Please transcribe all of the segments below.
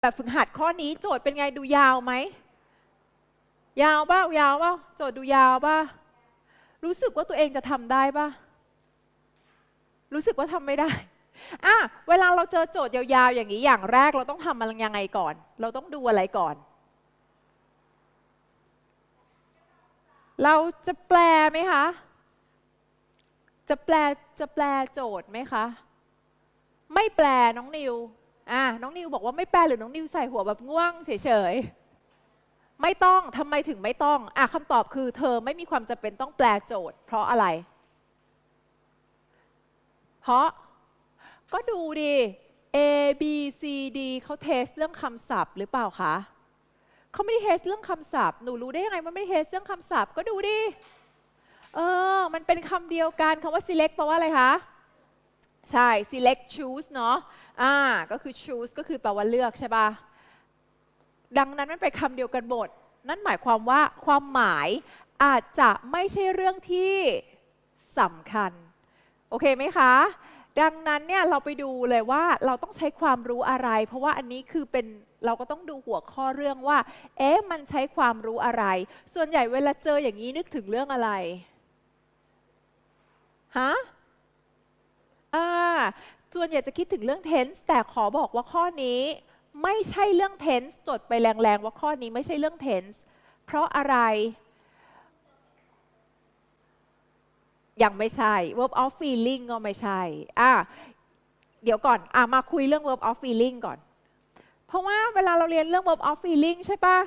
แบบฝึกหัดข้อนี้โจทย์เป็นไงดูยาวไหม ยาวป่ะยาวป่ะโจทย์ดูยาวป่ะรู้สึกว่าตัวเองจะทำได้ป่ะรู้สึกว่าทำไม่ได้อะเวลาเราเจอโจทย์ยาวๆ อย่างนี้อย่างแรกเราต้องทำมันยังไงก่อน เราต้องดูอะไรก่อน เราจะแปลไหมคะ จะแปลจะแปลโจทย์ไหมคะ ไม่แปลน้องนิว อะน้องนิวบอกว่าไม่แปลหรือน้องนิวใส่หัวแบบง่วงเฉยๆ ไม่ต้องทำไมถึงไม่ต้องอะคำตอบคือ เธอไม่มีความจำเป็นต้องแปลโจทย์ เพราะอะไร เพราะก็ดูดิ A B C D เขาเทสเรื่องคำศัพท์หรือเปล่าคะเขาไม่ได้เทสเรื่องคำศัพท์ หนูรู้ได้ยังไงว่าไม่ได้เทสเรื่องคำศัพท์ก็ดูดิ เออ มันเป็นคำเดียวกันคำว่า select แปลว่าอะไรคะ ใช่ select choose เนาะ อ่าก็คือ choose ก็คือแปลว่าเลือกใช่ปะดังนั้นมันเป็นคำเดียวกันหมด นั่นหมายความว่าความหมายอาจจะไม่ใช่เรื่องที่สำคัญ โอเคไหมคะ ดังนั้นเนี่ยเราไปดูเลยว่าเราต้องใช้ความรู้อะไร เพราะว่าอันนี้คือเป็นเราก็ต้องดูหัวข้อเรื่องว่า เอ๊ะ มันใช้ความรู้อะไร ส่วนใหญ่เวลาเจออย่างนี้นึกถึงเรื่องอะไร ฮะ อ่า ส่วนใหญ่จะคิดถึงเรื่อง tense แต่ขอบอกว่าข้อนี้ไม่ใช่เรื่อง tense จดไปแรงๆว่าข้อนี้ไม่ใช่เรื่อง tense เพราะอะไร ยังไม่ใช่ verb of feeling ก็ไม่ใช่อะเดี๋ยวก่อนอะมาคุยเรื่อง verb of feeling ก่อน เพราะว่าเวลาเราเรียนเรื่อง verb of feeling ใช่ปะ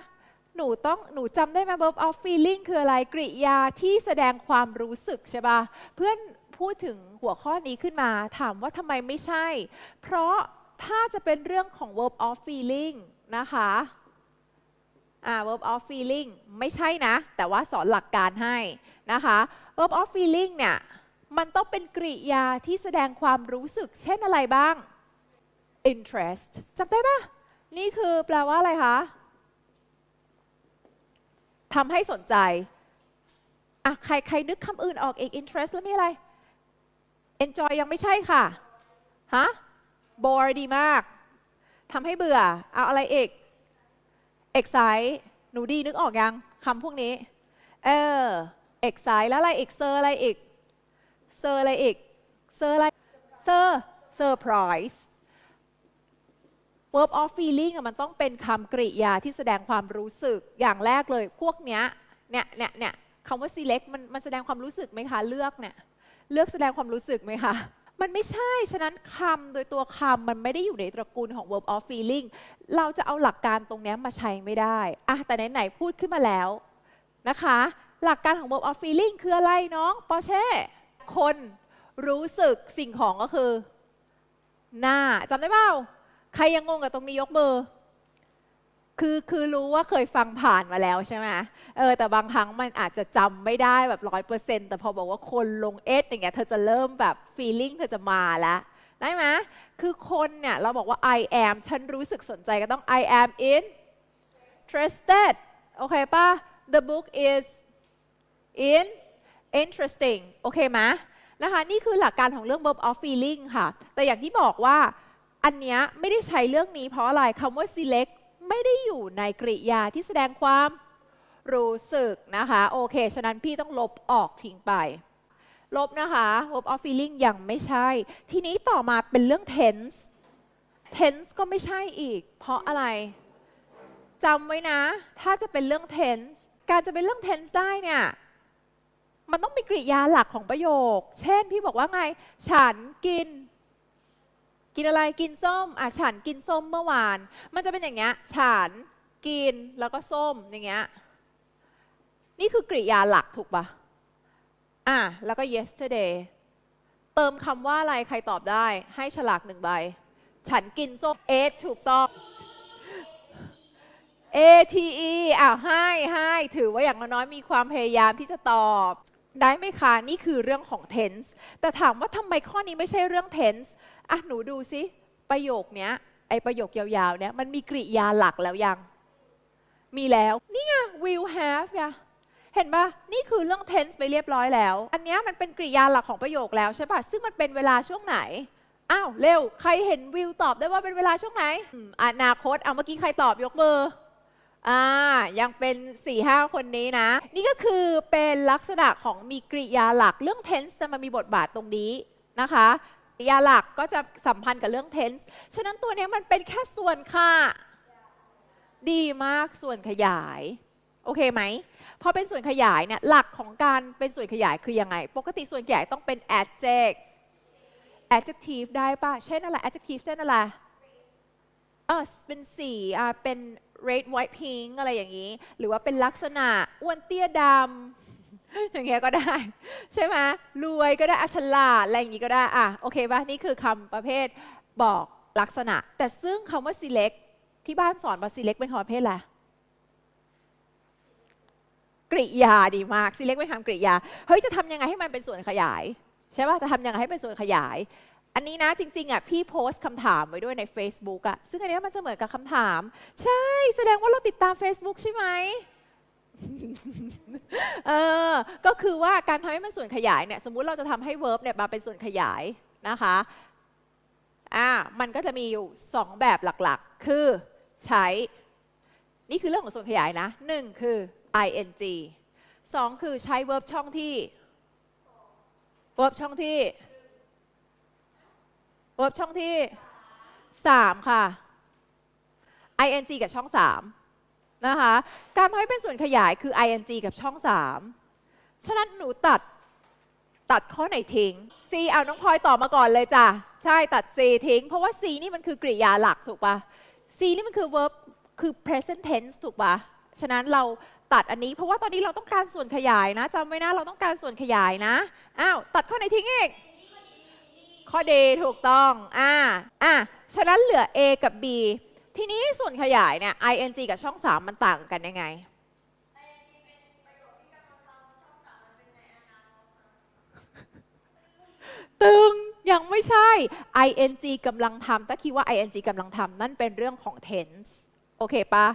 หนูต้องหนูจำได้ไหม verb of feeling คืออะไรกริยาที่แสดงความรู้สึกใช่ปะเพื่อน พูดถึงหัวข้อนี้ขึ้นมา ถามว่าทำไมไม่ใช่ เพราะถ้าจะเป็นเรื่องของ verb of feeling นะคะอ่า verb of feeling ไม่ใช่นะ แต่ว่าสอนหลักการให้นะคะ verb of feeling เนี่ยมันต้องเป็นกริยาที่แสดงความรู้สึก เช่นอะไรบ้าง interest จำได้ปะนี่คือแปลว่าอะไรคะทำให้สนใจอะใครใครนึกคำอื่นออกอีก interest แล้วมีอะไร enjoy ยังไม่ใช่ค่ะ ฮะ bore ดีมาก ทำให้เบื่อ เอาอะไรอีก excite หนูดีนึกออกยังคำพวกนี้ เออ excite แล้วอะไรอีก เซอร์อะไรอีก เซอร์อะไรอีก เซอร์อะไร เซอร์ surprise verb of feeling มันต้องเป็นคำกริยาที่แสดงความรู้สึกอย่างแรกเลย พวกเนี้ย เนี่ยเนี่ยเนี่ยคำว่า select มันมันแสดงความรู้สึกไหมคะ เลือกเนี่ย เลือกแสดงความรู้สึกไหมคะ มันไม่ใช่ ฉะนั้นคำโดยตัวคำมันไม่ได้อยู่ในตระกูลของ verb of feeling เราจะเอาหลักการตรงนี้มาใช้ไม่ได้อะแต่ไหนๆพูดขึ้นมาแล้วนะคะ หลักการของ verb of feeling คืออะไรน้องปอเช่คนรู้สึกสิ่งของก็คือ หน้าจำได้เปล่า ใครยังงงกับตรงนี้ยกมือ คือคือรู้ว่าเคยฟังผ่านมาแล้วใช่ไหมเออแต่บางครั้งมันอาจจะจำไม่ได้แบบร้อยเปอร์เซ็นต์แต่พอบอกว่าคนลงเอสอย่างเงี้ยเธอจะเริ่มแบบ feeling เธอจะมาแล้วได้ไหมคือคนเนี่ยเราบอกว่า I am ฉันรู้สึกสนใจก็ต้อง I am interested โอเคป่ะ the book is in interesting โอเคไหมนะคะนี่คือหลักการของเรื่อง verb of feeling ค่ะ แต่อย่างที่บอกว่าอันเนี้ยไม่ได้ใช้เรื่องนี้เพราะอะไรคำว่า select ไม่ได้อยู่ในกริยาที่แสดงความรู้สึกนะคะโอเค ฉะนั้นพี่ต้องลบออกทิ้งไป ลบนะคะ verb of feeling ยังไม่ใช่ ทีนี้ต่อมาเป็นเรื่อง tense tense ก็ไม่ใช่อีก เพราะอะไรจำไว้นะ ถ้าจะเป็นเรื่อง tense การจะเป็นเรื่อง tense ได้เนี่ย มันต้องเป็นกริยาหลักของประโยค เช่นพี่บอกว่าไง ฉันกิน กินอะไรกินส้มอะฉันกินส้มเมื่อวาน มันจะเป็นอย่างเงี้ยฉันกินแล้วก็ส้มอย่างเงี้ยนี่คือกริยาหลักถูกปะอะแล้วก็ yesterday เติมคำว่าอะไรใครตอบได้ให้ฉลากหนึ่งใบ ฉันกินส้ม a ถูกต้อง ATE อ้าวให้ให้ถือว่าอย่างน้อยมีความพยายามที่จะตอบ ได้ไหมคะ นี่คือเรื่องของ tense แต่ถามว่าทำไมข้อนี้ไม่ใช่เรื่อง tense อะหนูดูซิประโยคเนี้ยไอประโยคยาวๆเนี้ยมันมีกริยาหลักแล้วยัง มีแล้ว นี่ไง will have ไงเห็นปะนี่คือเรื่อง tense ไปเรียบร้อยแล้ว อันเนี้ยมันเป็นกริยาหลักของประโยคแล้วใช่ปะซึ่งมันเป็นเวลาช่วงไหน อ้าว เร็ว ใครเห็นวิวตอบได้ว่าเป็นเวลาช่วงไหนออนาคต เอาเมื่อกี้ใครตอบยกมือ อ่า ยังเป็น4ี่ห้าคนนี้นะ นี่ก็คือเป็นลักษณะของมีกริยาหลักเรื่อง tense จะมามีบทบาทตรงนี้นะคะ ริยาหลักก็จะสัมพันธ์กับเรื่อง tense ฉะนั้นตัวนี้มันเป็นแค่ส่วนค่ะ ดีมากส่วนขยาย โอเคไหมพอเป็นส่วนขยายเนี่ยหลักของการเป็นส่วนขยายคือยังไง ปกติส่วนขยายต้องเป็น adjective adjective ได้ป่ะ เช่นอะไร adjective เช่นอะไรเออเป็นสีอ่าเป็น red white pink อะไรอย่างนี้ หรือว่าเป็นลักษณะอ้วนเตี้ยดำ อย่างเงี้ยก็ได้ ใช่ไหมรวยก็ได้อฉลาดอะไรอย่างงี้ก็ได้อะโอเคป่ะนี่คือคำประเภทบอกลักษณะ แต่ซึ่งคำว่า select ที่บ้านสอนว่า select เป็นคำประเภทอะไรกริยาดีมาก select เป็นคำกริยาเฮ้ยจะทำยังไงให้มันเป็นส่วนขยายใช่ป่ะจะทำยังไงให้เป็นส่วนขยาย อันนี้นะจริงๆอะพี่โพสต์คำถามไว้ด้วยใน Facebook อะซึ่งอันนี้มันจะเหมือนกับคำถาม ใช่ แสดงว่าเราติดตาม Facebook ใช่ไหม เออก็คือว่าการทำให้มันส่วนขยายเนี่ยสมมุติเราจะทำให้ verb เนี่ยมาเป็นส่วนขยายนะคะอ่ามันก็จะมีอยู่ 2 แบบหลักๆ คือใช้ นี่คือเรื่องของส่วนขยายนะหนึ่งคือ ing สองคือใช้ verb ช่องที่ verb ช่องที่ verb ช่องที่ 3 ค่ะ ing กับช่อง 3 นะคะการทำให้เป็นส่วนขยายคือ ing กับช่อง 3 ฉะนั้นหนูตัดตัดข้อไหนทิ้ง C เอาน้องพลอยตอบมาก่อนเลยจ้ะ ใช่ตัด C ทิ้ง เพราะว่า C นี่มันคือกริยาหลักถูกปะ C นี่มันคือ verb คือ present tense ถูกปะฉะนั้นเราตัดอันนี้ เพราะว่าตอนนี้เราต้องการส่วนขยายนะจำไว้นะเราต้องการส่วนขยายนะอ้าวตัดข้อไหนทิ้งอีกข้อ D ถูกต้องอ่าอะฉะนั้นเหลือ A กับ B ทีนี้ส่วนขยายเนี่ย ing กับช่อง 3 มันต่างกันยังไง ตึงยังไม่ใช่ ing กำลังทำถ้าคิดว่า ing กำลังทำนั่นเป็นเรื่องของ tense โอเคปะ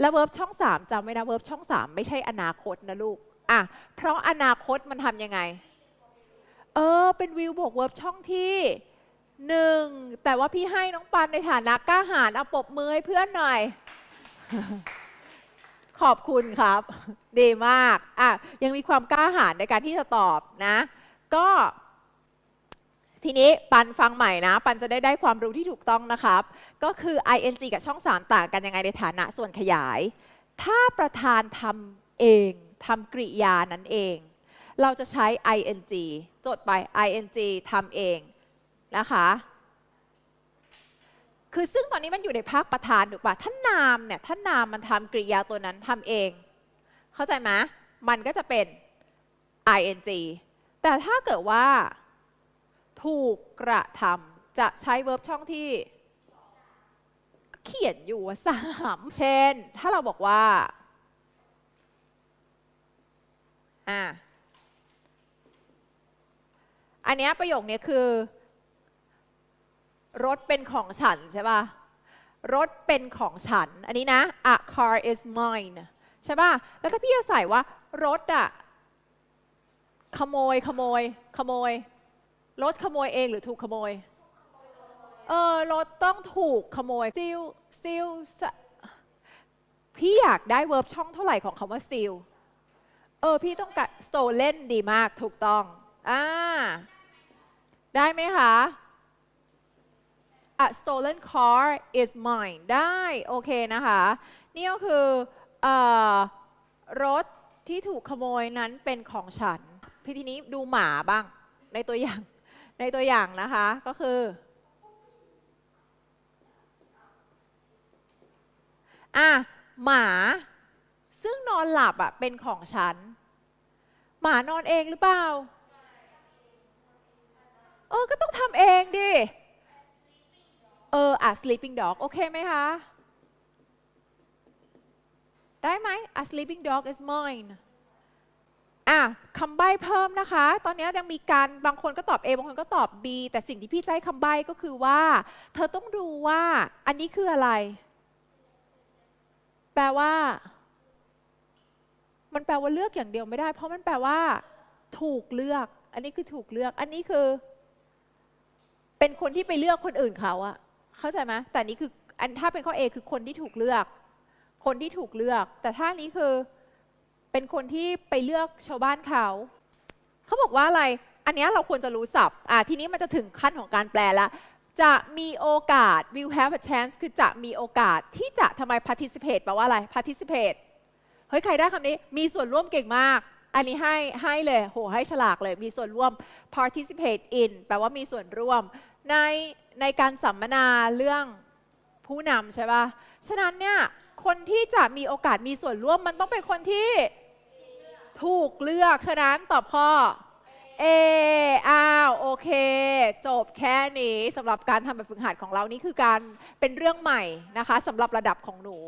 แล้ว verb ช่อง 3จำไว้นะ verb ช่อง 3 ไม่ใช่อนาคตนะลูกอะเพราะอนาคตมันทำยังไง เออ เป็นวิวบวก verb ช่องที่ หนึ่งแต่ว่าพี่ให้น้องปันในฐานะกล้าหาญเอาปบมือให้เพื่อนหน่อย ขอบคุณครับ ดีมากอะยังมีความกล้าหาญในการที่จะตอบนะ ก็ ทีนี้ปันฟังใหม่นะ ปันจะได้ได้ความรู้ที่ถูกต้องนะครับ ก็คือ ing กับช่อง 3 ต่างกันยังไงในฐานะส่วนขยาย ถ้าประธานทำเองทำกริยานั้นเอง เราจะใช้ ing จดไป ing ทำเอง นะคะ คือซึ่งตอนนี้มันอยู่ในภาคประธานถูกปะท่านนามเนี่ยท่านนามมันทำกริยาตัวนั้นทำเอง เข้าใจไหมมันก็จะเป็น ing แต่ถ้าเกิดว่า ถูกกระทำจะใช้ verb ช่องที่เขียนอยู่สามเช่น ถ้าเราบอกว่าอ่าอันนี้ประโยคนี้คือ รถเป็นของฉันใช่ป่ะ รถเป็นของฉัน อันนี้นะ a car is mine ใช่ป่ะ แล้วถ้าพี่จะใส่ว่ารถอะขโมยขโมย ขโมย รถขโมยเองหรือถูกขโมย เออ รถต้องถูกขโมย steal steal พี่อยากได้เวิร์บช่องเท่าไหร่ของคำว่า steal เออ พี่ต้องการ stolen ดีมากถูกต้อง อ่า ได้ไหมคะ A stolen car is mine ได้ โอเคนะคะ นี่ก็คืออรถที่ถูกขโมยนั้นเป็นของฉัน พี่ทีนี้ดูหมาบ้าง ในตัวอย่าง ในตัวอย่างนะคะ ก็คืออะหมา ซึ่งนอนหลับอะเป็นของฉัน หมานอนเองหรือเปล่า เออ ก็ต้องทำเองดิ อออะ sleeping dog โอเคไหมคะ ได้ไหม A sleeping dog is mine อะคำใบ้เพิ่มนะคะ ตอนนี้ยังมีการบางคนก็ตอบ A บางคนก็ตอบ B แต่สิ่งที่พี่ให้คำใบ้ก็คือว่า เธอต้องดูว่าอันนี้คืออะไร แปลว่า มันแปลว่าเลือกอย่างเดียวไม่ได้ เพราะมันแปลว่า ถูกเลือก อันนี้คือถูกเลือก อันนี้คือ เป็นคนที่ไปเลือกคนอื่นเขาอะ เข้าใจไหมแต่นี่คืออันถ้าเป็นข้อ A คือคนที่ถูกเลือก คนที่ถูกเลือก แต่ถ้านี้คือเป็นคนที่ไปเลือกชาวบ้านเขาเขาบอกว่าอะไร อันนี้เราควรจะรู้ศัพท์อะทีนี้มันจะถึงขั้นของการแปลแล้วจะมีโอกาส will have a chance คือจะมีโอกาสที่จะทำไม participate แปลว่าอะไร participate เฮ้ย ใครได้คำนี้ มีส่วนร่วมเก่งมาก อันนี้ให้ให้เลย โห ให้ฉลากเลย มีส่วนร่วม participate in แปลว่ามีส่วนร่วม ในในการสัมมนาเรื่องผู้นำใช่ปะฉะนั้นเนี่ยคนที่จะมีโอกาสมีส่วนร่วมมันต้องเป็นคนที่ถูกเลือก ฉะนั้นตอบข้อเออ้าว โอเค จบแค่นี้สำหรับการทำแบบฝึกหัดของเรานี่คือการเป็นเรื่องใหม่นะคะสำหรับระดับของหนู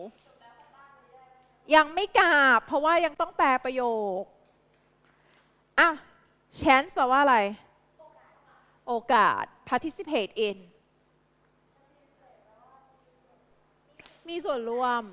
ยังไม่กราบ เพราะว่ายังต้องแปลประโยคอะ chance แปลว่าอะไร โอกาส participate in มีส่วนร่วม